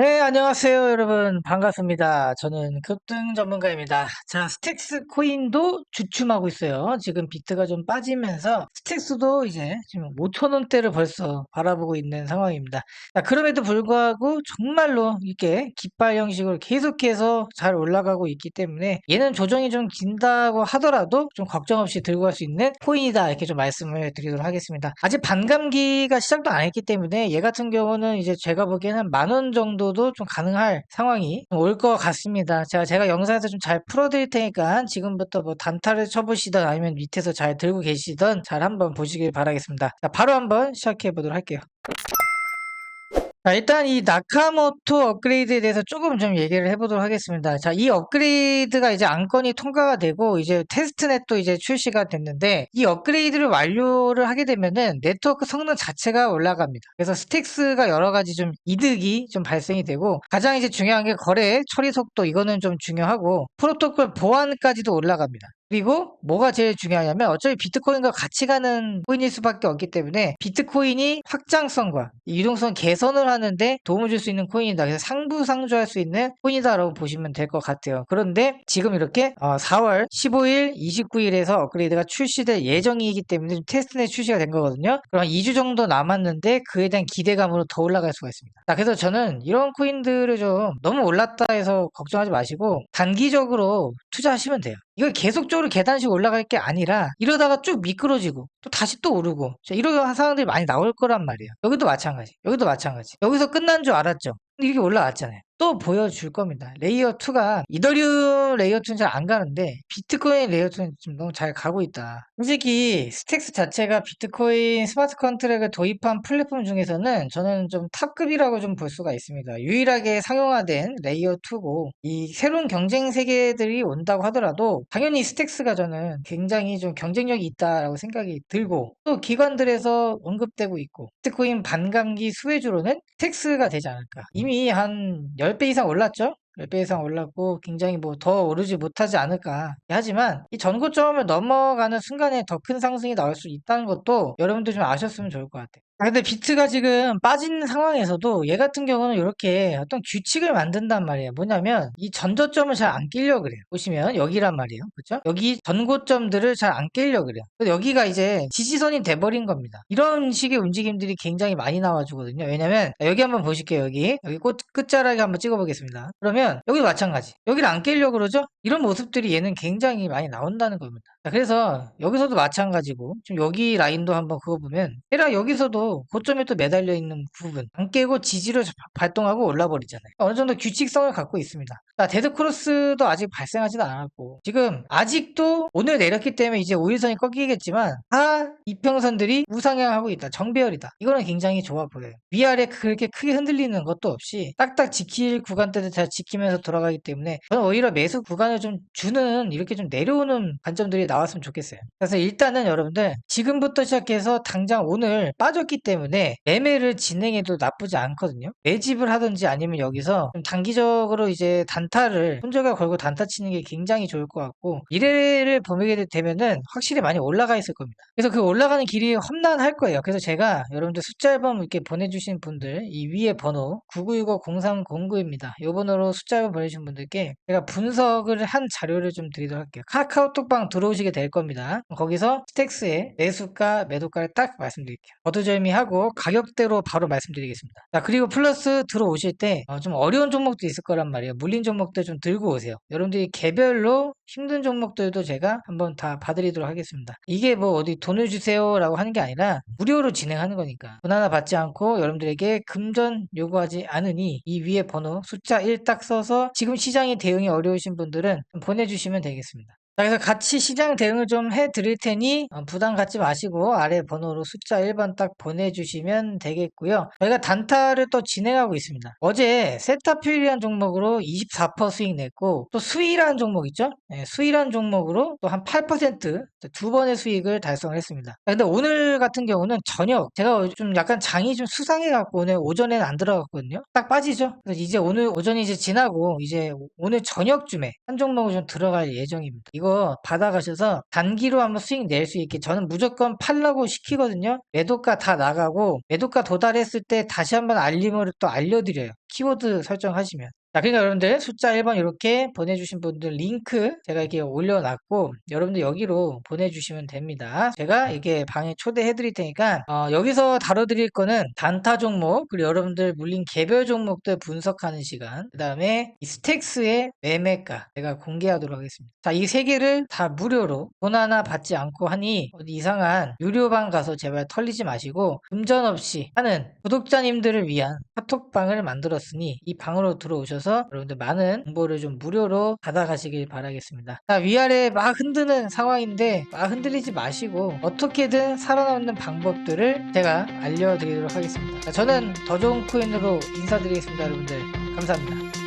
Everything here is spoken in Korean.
네, 안녕하세요, 여러분. 반갑습니다. 저는 급등 전문가입니다. 자, 스택스 코인도 주춤하고 있어요. 지금 비트가 좀 빠지면서 스택스도 이제 지금 5천원대를 벌써 바라보고 있는 상황입니다. 자, 그럼에도 불구하고 정말로 이렇게 깃발 형식으로 계속해서 잘 올라가고 있기 때문에 얘는 조정이 좀 긴다고 하더라도 좀 걱정 없이 들고 갈 수 있는 코인이다. 이렇게 좀 말씀을 드리도록 하겠습니다. 아직 반감기가 시작도 안 했기 때문에 얘 같은 경우는 이제 제가 보기에는 만원 정도 도 좀 가능할 상황이 올 것 같습니다. 제가 제가 영상에서 좀 잘 풀어드릴 테니까 지금부터 뭐 단타를 쳐보시던 아니면 밑에서 잘 들고 계시던 잘 한번 보시길 바라겠습니다. 자, 바로 한번 시작해 보도록 할게요. 자, 일단 이 나카모토 업그레이드에 대해서 조금 좀 얘기를 해보도록 하겠습니다. 자, 이 업그레이드가 이제 안건이 통과가 되고 이제 테스트넷도 이제 출시가 됐는데 이 업그레이드를 완료를 하게 되면은 네트워크 성능 자체가 올라갑니다. 그래서 스택스가 여러 가지 좀 이득이 좀 발생이 되고 가장 이제 중요한 게 거래 처리 속도 이거는 좀 중요하고 프로토콜 보안까지도 올라갑니다. 그리고 뭐가 제일 중요하냐면 어차피 비트코인과 같이 가는 코인일 수밖에 없기 때문에 비트코인이 확장성과 유동성 개선을 하는데 도움을 줄 수 있는 코인이다. 그래서 상부상조할 수 있는 코인이다라고 보시면 될 것 같아요. 그런데 지금 이렇게 4월 15일, 29일에서 업그레이드가 출시될 예정이기 때문에 테스트넷 출시가 된 거거든요. 그럼 2주 정도 남았는데 그에 대한 기대감으로 더 올라갈 수가 있습니다. 자, 그래서 저는 이런 코인들을 좀 너무 올랐다 해서 걱정하지 마시고 단기적으로 투자하시면 돼요. 이걸 계속적으로 계단식 올라갈 게 아니라 이러다가 쭉 미끄러지고 또 다시 또 오르고 이런 상황들이 많이 나올 거란 말이에요. 여기도 마찬가지. 여기도 마찬가지. 여기서 끝난 줄 알았죠. 이렇게 올라왔잖아요. 또 보여줄 겁니다. 레이어 2가 이더리움 레이어 2는 잘 안 가는데 비트코인 레이어 2는 좀 너무 잘 가고 있다. 솔직히 스택스 자체가 비트코인 스마트 컨트랙을 도입한 플랫폼 중에서는 저는 좀 탑급이라고 좀 볼 수가 있습니다. 유일하게 상용화된 레이어 2고 이 새로운 경쟁 세계들이 온다고 하더라도 당연히 스택스가 저는 굉장히 좀 경쟁력이 있다라고 생각이 들고 또 기관들에서 언급되고 있고 비트코인 반감기 수혜주로는 스택스가 되지 않을까. 이미 한 10배 이상 올랐죠? 10배 이상 올랐고 굉장히 뭐 더 오르지 못하지 않을까 하지만 이 전고점을 넘어가는 순간에 더 큰 상승이 나올 수 있다는 것도 여러분들 좀 아셨으면 좋을 것 같아요. 아, 근데 비트가 지금 빠진 상황에서도 얘 같은 경우는 이렇게 어떤 규칙을 만든단 말이에요. 뭐냐면 이 전저점을 잘 안 끼려 그래요. 보시면 여기란 말이에요. 그렇죠? 여기 전고점들을 잘 안 끼려 그래요. 여기가 이제 지지선이 돼버린 겁니다. 이런 식의 움직임들이 굉장히 많이 나와주거든요. 왜냐면 여기 한번 보실게요. 여기 여기 꽃 끝자락에 한번 찍어보겠습니다. 그러면 여기도 마찬가지. 여기를 안 끼려 그러죠? 이런 모습들이 얘는 굉장히 많이 나온다는 겁니다. 자, 그래서 여기서도 마찬가지고 지금 여기 라인도 한번 그거 보면 얘랑 여기서도 고점에 또 매달려 있는 부분 안 깨고 지지를 발동하고 올라버리잖아요. 어느 정도 규칙성을 갖고 있습니다. 자, 데드크로스도 아직 발생하지도 않았고 지금 아직도 오늘 내렸기 때문에 이제 5일선이 꺾이겠지만 하 이평선들이 우상향하고 있다. 정배열이다. 이거는 굉장히 좋아 보여요. 위아래 그렇게 크게 흔들리는 것도 없이 딱딱 지킬 구간대도 잘 지키면서 돌아가기 때문에 저는 오히려 매수 구간을 좀 주는 이렇게 좀 내려오는 관점들이 나왔으면 좋겠어요. 그래서 일단은 여러분들 지금부터 시작해서 당장 오늘 빠졌기 때문에 매매를 진행해도 나쁘지 않거든요. 매집을 하든지 아니면 여기서 단기적으로 이제 단타를 손절가 걸고 단타 치는 게 굉장히 좋을 것 같고 미래를 보게 되면은 확실히 많이 올라가 있을 겁니다. 그래서 그 올라가는 길이 험난할 거예요. 그래서 제가 여러분들 숫자 앨범 이렇게 보내주신 분들 이 위에 번호 99650309입니다. 이 번호로 숫자 앨범 보내주신 분들께 제가 분석을 한 자료를 좀 드리도록 할게요. 카카오톡방 들어오시 보시게 될 겁니다. 거기서 스택스의 매수가, 매도가를 딱 말씀드릴게요. 거두절미하고 가격대로 바로 말씀드리겠습니다. 자, 그리고 플러스 들어오실 때좀 어, 어려운 종목도 있을 거란 말이에요. 물린 종목들 좀 들고 오세요. 여러분들이 개별로 힘든 종목들도 제가 한번 다 봐드리도록 하겠습니다. 이게 뭐 어디 돈을 주세요 라고 하는 게 아니라 무료로 진행하는 거니까 돈 하나 받지 않고 여러분들에게 금전 요구하지 않으니 이 위에 번호 숫자 1 딱 써서 지금 시장이 대응이 어려우신 분들은 보내주시면 되겠습니다. 그래서 같이 시장 대응을 좀 해드릴 테니 어, 부담 갖지 마시고 아래 번호로 숫자 1번 딱 보내주시면 되겠고요. 저희가 단타를 또 진행하고 있습니다. 어제 세타퓨리한 종목으로 24% 수익 냈고 또 수일한 종목 있죠? 네, 수일한 종목으로 또 한 8%두 번의 수익을 달성을 했습니다. 근데 오늘 같은 경우는 저녁 제가 좀 약간 장이 좀 수상해갖고 오늘 오전에는 안 들어갔거든요. 딱 빠지죠? 이제 오늘 오전이 이제 지나고 이제 오늘 저녁쯤에 한 종목을 좀 들어갈 예정입니다. 이거 이거 받아가셔서 단기로 한번 수익 낼 수 있게 저는 무조건 팔라고 시키거든요. 매도가 다 나가고 매도가 도달했을 때 다시 한번 알림을 또 알려드려요. 키워드 설정하시면. 자, 그러니까 여러분들 숫자 1번 이렇게 보내주신 분들 링크 제가 이렇게 올려놨고 여러분들 여기로 보내주시면 됩니다. 제가 이게 방에 초대해 드릴 테니까 어, 여기서 다뤄드릴 거는 단타 종목 그리고 여러분들 물린 개별 종목들 분석하는 시간 그 다음에 이 스택스의 매매가 제가 공개하도록 하겠습니다. 자, 이 세 개를 다 무료로 돈 하나 받지 않고 하니 어디 이상한 유료방 가서 제발 털리지 마시고 금전 없이 하는 구독자님들을 위한 카톡방을 만들었으니 이 방으로 들어오 셔서 여러분들 많은 정보를 좀 무료로 받아가시길 바라겠습니다. 자, 위아래 막 흔드는 상황인데 막 흔들리지 마시고 어떻게든 살아남는 방법들을 제가 알려드리도록 하겠습니다. 자, 저는 더 좋은 코인으로 인사드리겠습니다, 여러분들. 감사합니다.